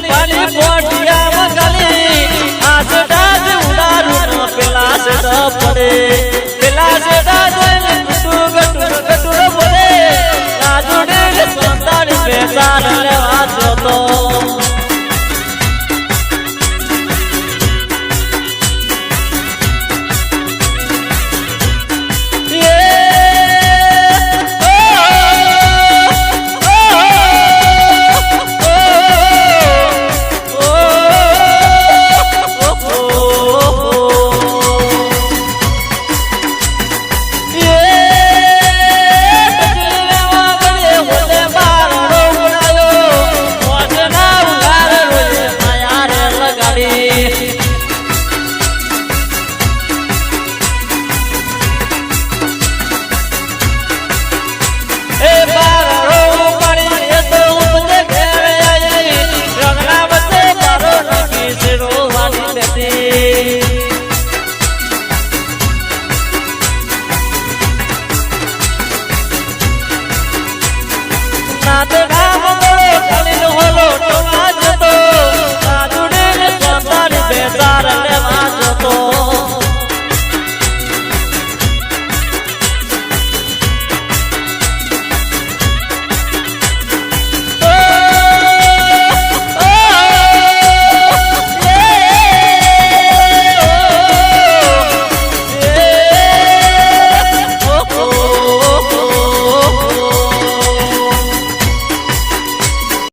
ને પાણી પોટિયા વગલી પડે. નાટ રામ બોલો